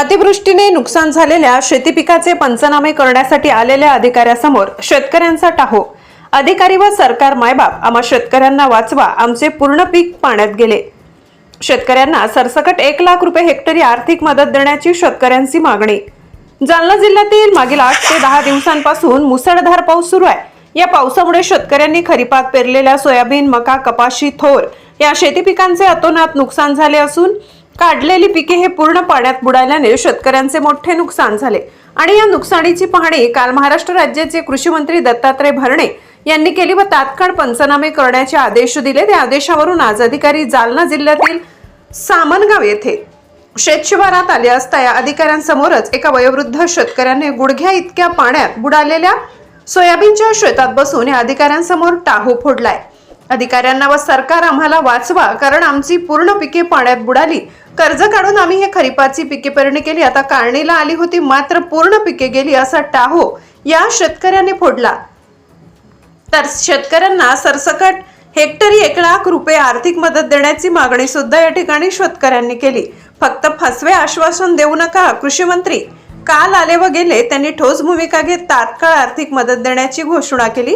अतिवृष्टीने नुकसान झालेल्या शेती पिकाचे पंचनामे करण्यासाठी आलेल्या अधिकाऱ्यासमोर शेतकऱ्यांचा टाहो. अधिकारी व सरकार मायबाप आम्हा शेतकऱ्यांना वाचवा आमचे पूर्ण पीक पाण्यात गेले. शेतकऱ्यांना सरसकट एक लाख रुपये हेक्टरी आर्थिक मदत देण्याची शेतकऱ्यांची मागणी. जालना जिल्ह्यातील मागील आठ ते दहा दिवसांपासून मुसळधार पाऊस सुरू आहे. या पावसामुळे शेतकऱ्यांनी खरीपात पेरलेल्या सोयाबीन मका कपाशी थोर या शेती पिकांचे अतोनात नुकसान झाले असून काढलेली पिके हे पूर्ण पाण्यात बुडाल्याने शेतकऱ्यांचे मोठे नुकसान झाले. आणि या नुकसानीची पाहणी काल महाराष्ट्र राज्याचे कृषी मंत्री दत्तात्रय भरणे यांनी केली व तात्काळ पंचनामे करण्याचे आदेश दिले. त्या आदेशावरून आज अधिकारी जालना जिल्ह्यातील सामनगाव येथे शेतशिवारात आले असता या अधिकाऱ्यांसमोरच एका वयोवृद्ध शेतकऱ्याने गुडघ्या इतक्या पाण्यात बुडालेल्या सोयाबीनच्या शेतात बसून या अधिकाऱ्यांसमोर टाहू फोडलाय. अधिकाऱ्यांना व सरकार आम्हाला वाचवा कारण आमची पूर्ण पिके पाण्यात बुडाली. कर्ज काढून आम्ही हे खरीपाची पिके पेरणी केली. आता कारणीला आली होती मात्र पूर्ण पिके गेली असा टाहो या शेतकऱ्याने फोडला. तर शेतकऱ्यांना सरसकट हेक्टरी एक लाख रुपये आर्थिक मदत देण्याची मागणी सुद्धा या ठिकाणी शेतकऱ्यांनी केली. फक्त फसवे आश्वासन देऊ नका कृषी मंत्री. काल आले व गेले त्यांनी ठोस भूमिका घेत तात्काळ आर्थिक मदत देण्याची घोषणा केली.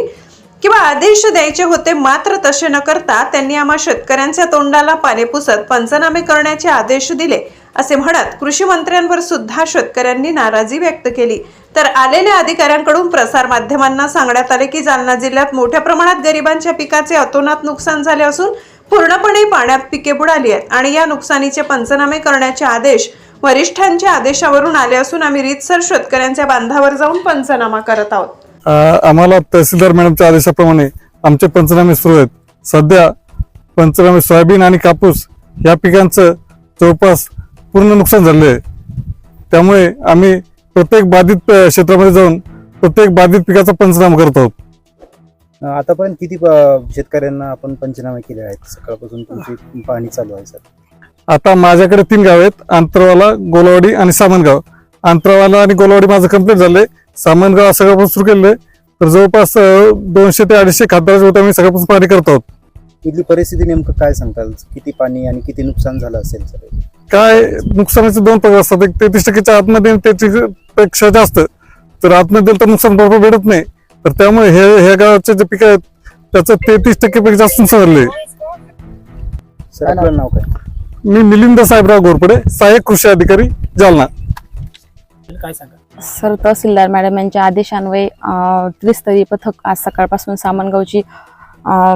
किंवा आदेश द्यायचे होते मात्र तसे न करता त्यांनी आम्हा शेतकऱ्यांच्या तोंडाला पाने पुसत पंचनामे करण्याचे आदेश दिले असे म्हणत कृषी मंत्र्यांवर सुद्धा शेतकऱ्यांनी नाराजी व्यक्त केली. तर आलेल्या अधिकाऱ्यांकडून प्रसार माध्यमांना सांगण्यात आले की जालना जिल्ह्यात मोठ्या प्रमाणात गरिबांच्या पिकाचे अतोनात नुकसान झाले असून पूर्णपणे पाण्यात पिके बुडाली आहेत आणि या नुकसानीचे पंचनामे करण्याचे आदेश वरिष्ठांच्या आदेशावरून आले असून आम्ही रीतसर शेतकऱ्यांच्या बांधावर जाऊन पंचनामा करत आहोत. आम्हाला तहसीलदार मॅडमच्या आदेशाप्रमाणे आमचे पंचनामे सुरू आहेत. सध्या पंचनामे सोयाबीन आणि कापूस या पिकांचं जवळपास पूर्ण नुकसान झाले आहे. त्यामुळे आम्ही प्रत्येक बाधित क्षेत्रामध्ये जाऊन प्रत्येक बाधित पिकाचा पंचनामा करत आहोत. आतापर्यंत किती प- शेतकऱ्यांना आपण पंचनामे केले आहेत? सकाळपासून तुमची पाहणी चालू आहे सर. आता माझ्याकडे तीन गाव आहेत. आंतरवाला गोलावाडी आणि सामनगाव. आंतरवाला आणि गोलावाडी माझं कंप्लीट झालंय. सामनगाव सगळ्यापासून सुरू केलंय. तर जवळपास दोनशे ते अडीचशे खाद्याच्या होते आम्ही सगळ्यापासून पाणी करत. आहोत इथली परिस्थिती नेमकं काय सांगताल? किती पाणी आणि किती नुकसान झालं असेल सर? काय नुकसानाचे दोन प्रकार असतात. एक तेहतीस टक्केच्या आतमध्ये आणि तेहतीसपेक्षा जास्त. तर आतमध्ये तर नुकसान बरोबर भेटत नाही. तर त्यामुळे हे ह्या गावाचे जे पिकं आहेत त्याचं तेहतीस टक्केपेक्षा जास्त नुकसान झाले सर आपलं नाव काय? मी मिलिंद साहेबराव घोरपडे सहाय्यक कृषी अधिकारी जालना. काय सांगा सर तहसीलदार मॅडम यांच्या आदेशान्वये त्रिस्तरीय पथक आज सकाळपासून सामनगावची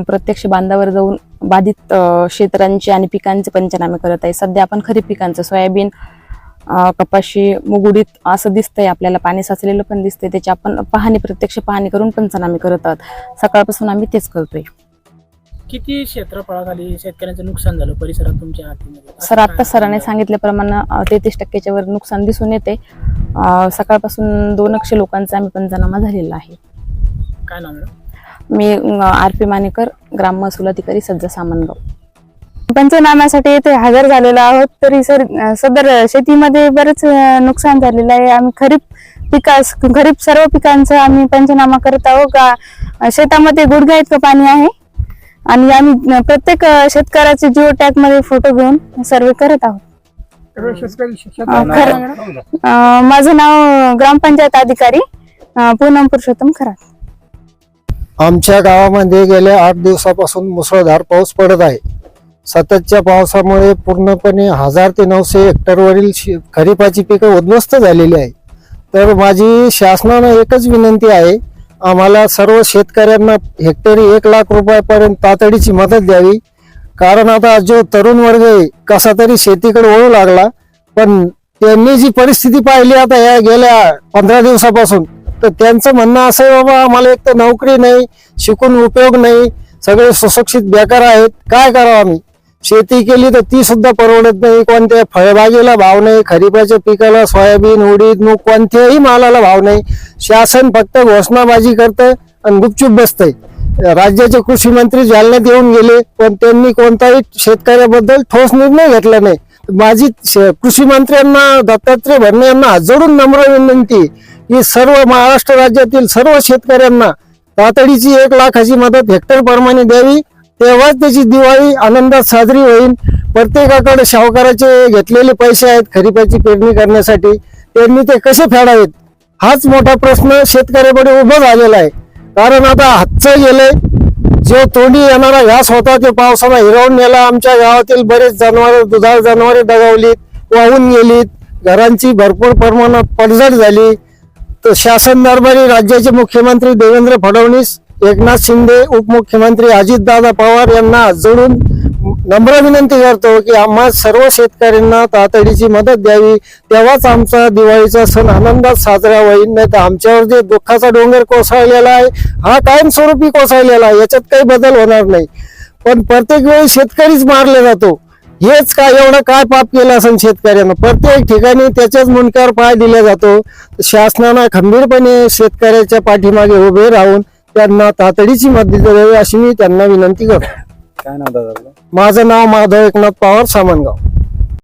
प्रत्यक्ष बांधावर जाऊन बाधित क्षेत्रांचे आणि पिकांचे पंचनामे करत आहे. सध्या आपण खरीप पिकांचं सोयाबीन कपाशी मुगुडीत असं दिसतंय आपल्याला पाणी साचलेलं पण दिसतंय त्याची आपण पाहणी प्रत्यक्ष पाहणी करून पंचनामे करत आहोत. सकाळपासून आम्ही तेच करतोय. किती क्षेत्रफळाखाली शेतकऱ्यांचं नुकसान झालं परिसरात तुमच्या हातीमध्ये? सर आता सरांनी सांगितल्याप्रमाणे तेहतीस टक्क्याच्या वर नुकसान दिसून येते. सकाळपासून दोन अक्षे लोकांचा आम्ही पंचनामा झालेला आहे. काय नाव मी आर पी मानेकर ग्राम महसूल अधिकारी सज्जा सामनगाव. पंचनाम्यासाठी येथे हजर झालेलो आहोत तरी सर सदर शेतीमध्ये बरेच नुकसान झालेलं आहे. आम्ही खरीप पिकास खरीप सर्व पिकांचं आम्ही पंचनामा करत आहोत. का शेतामध्ये गुडघ्या इतकं पाणी आहे. आणि आम्ही प्रत्येक शेतकऱ्याचे जिओ टॅगमध्ये फोटो घेऊन सर्वे करत आहोत. खरं. अं, माझं नाव ग्रामपंचायत अधिकारी अं, पूनम पुरुषोत्तम खरात. आमच्या गावामध्ये गेल्या आठ दिवसापासून मुसळधार पाऊस पडत आहे. सततच्या पावसामुळे पूर्णपणे हजार ते नऊशे हेक्टरवरील शे- खरीपाची पिकं उद्ध्वस्त झालेली आहे तर माझी शासनानं एकच विनंती आहे आम्हाला सर्व शेतकऱ्यांना हेक्टरी एक लाख रुपयापर्यंत तातडीची मदत द्यावी. कारण आता जो तरुण वर्ग आहे कसा तरी शेतीकडे वळू लागला पण त्यांनी जी परिस्थिती पाहिली आता या गेल्या पंधरा दिवसापासून तर त्यांचं म्हणणं असं आहे बाबा आम्हाला एक तर नोकरी नाही शिकून उपयोग नाही सगळे सुशिक्षित बेकार आहेत काय करावं आम्ही? शेती केली तर ती सुद्धा परवडत नाही कोणत्या फळबागेला भाव नाही खरीपाच्या पिकाला सोयाबीन उडीद मूग कोणत्याही मालाला भाव नाही. शासन फक्त घोषणाबाजी करतं आणि गुपचूप बसतंय. राज्याचे कृषी मंत्री जालन्यात येऊन गेले पण त्यांनी कोणताही शेतकऱ्याबद्दल ठोस निर्णय घेतला नाही. माझी कृषी मंत्र्यांना दत्तात्रय भरणे यांना जोडून नम्र विनंती की सर्व महाराष्ट्र राज्यातील सर्व शेतकऱ्यांना तातडीची एक लाखाची मदत हेक्टर प्रमाणे द्यावी. तेव्हाच त्याची दिवाळी आनंदात साजरी होईल. प्रत्येकाकडे सावकाराचे घेतलेले पैसे आहेत खरीपाची पेरणी करण्यासाठी. त्यांनी ते कसे फेडावेत? हाच मोठा प्रश्न शेतकऱ्याकडे उभा झालेला आहे. कारण आता हातचं गेलंय. जो तोंडी येणारा घास होता ते पावसाला हिरावून नेला. आमच्या गावातील बरेच जनावर दुधाळ जनावरे दगावलीत वाहून गेलीत. घरांची भरपूर प्रमाणात पडझड झाली. तर शासन दरबारी राज्याचे मुख्यमंत्री देवेंद्र फडणवीस एकनाथ शिंदे उपमुख्यमंत्री अजितदादा पवार यांना जोडून नम्र विनंती करतो की आम्हा सर्व शेतकऱ्यांना तातडीची मदत द्यावी. तेव्हाच आमचा दिवाळीचा सण आनंदात साजरा होईल. नाही तर आमच्यावर जे दुःखाचा डोंगर कोसळलेला आहे. हा कायमस्वरूपी कोसळलेला आहे. याच्यात काही बदल होणार नाही. पण प्रत्येक वेळी शेतकरीच मारला जातो. हेच काय एवढं काय पाप केलं असेल शेतकऱ्यांना? प्रत्येक ठिकाणी त्याच्याच मुंडक्यावर पाय दिला जातो. शासनानं खंबीरपणे शेतकऱ्याच्या पाठीमागे उभे राहून त्यांना तातडीची मदत द्यावी अशी मी त्यांना विनंती करतो. काय नाव दादा आपलं? माझं नाव माधव एकनाथ पवार सामनगाव